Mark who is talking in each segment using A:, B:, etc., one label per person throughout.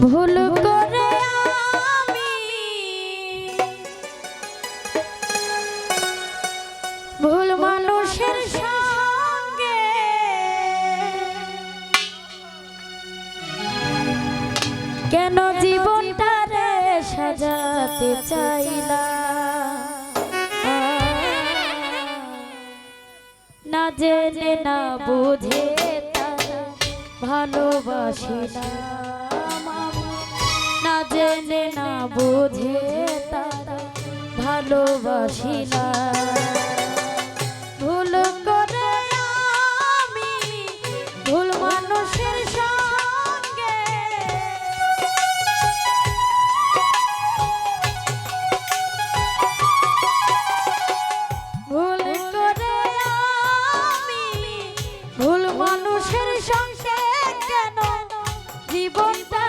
A: ভুল ভুল মানুষের কেন জীবনটা চাইলা না? জেনে না বুঝে তারা ভালোবাসিলাম না। জেনে না বুঝে তারা ভালোবাসিলাম ভুল করে আমি ভুল মানুষের সঙ্গে। ভুল করে আমি ভুল মানুষের সঙ্গে কেন? জীবনটা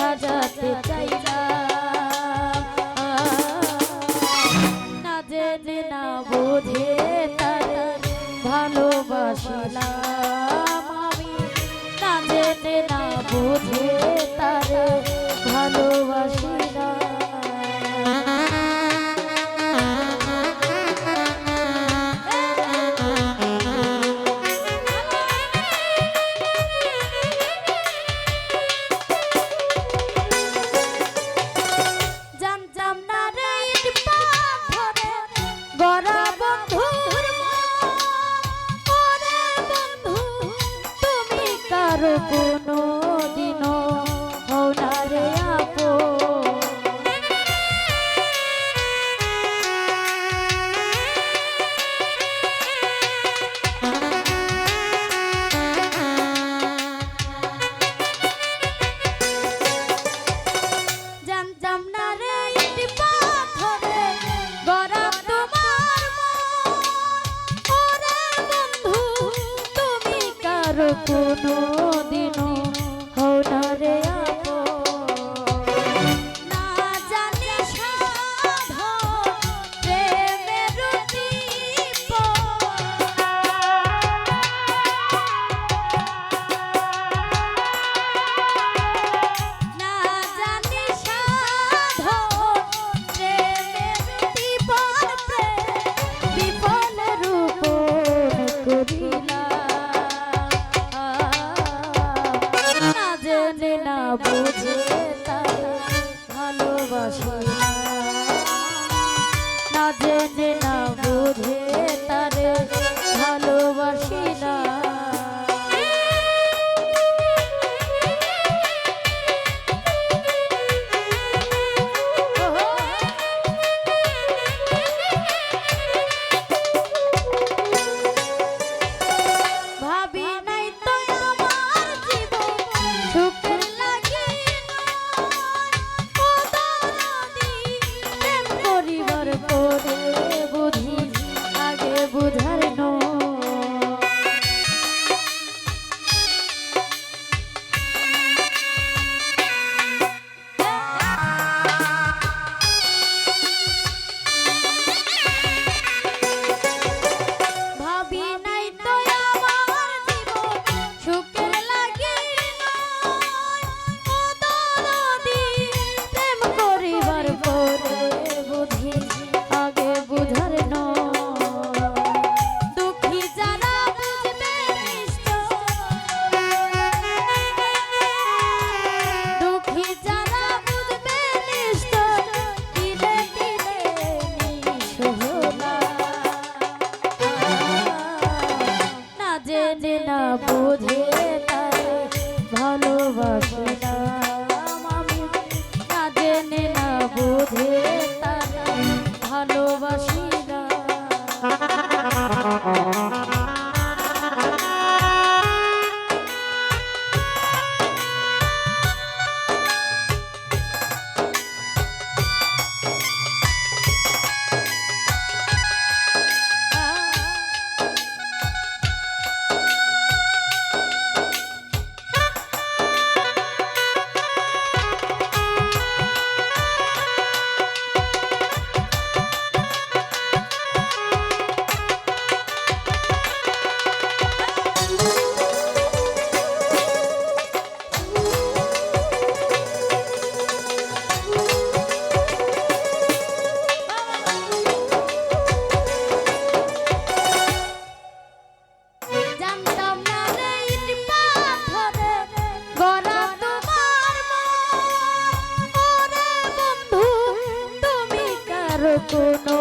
A: সাজাতে চাই না জেনে না বোঝে তার ভালোবাসিলাম আমি। না জেনে না বুঝে কোনো দিনও ভালোবাসিলাম। না জেনে ভালোবাসিলাম কারও কোনো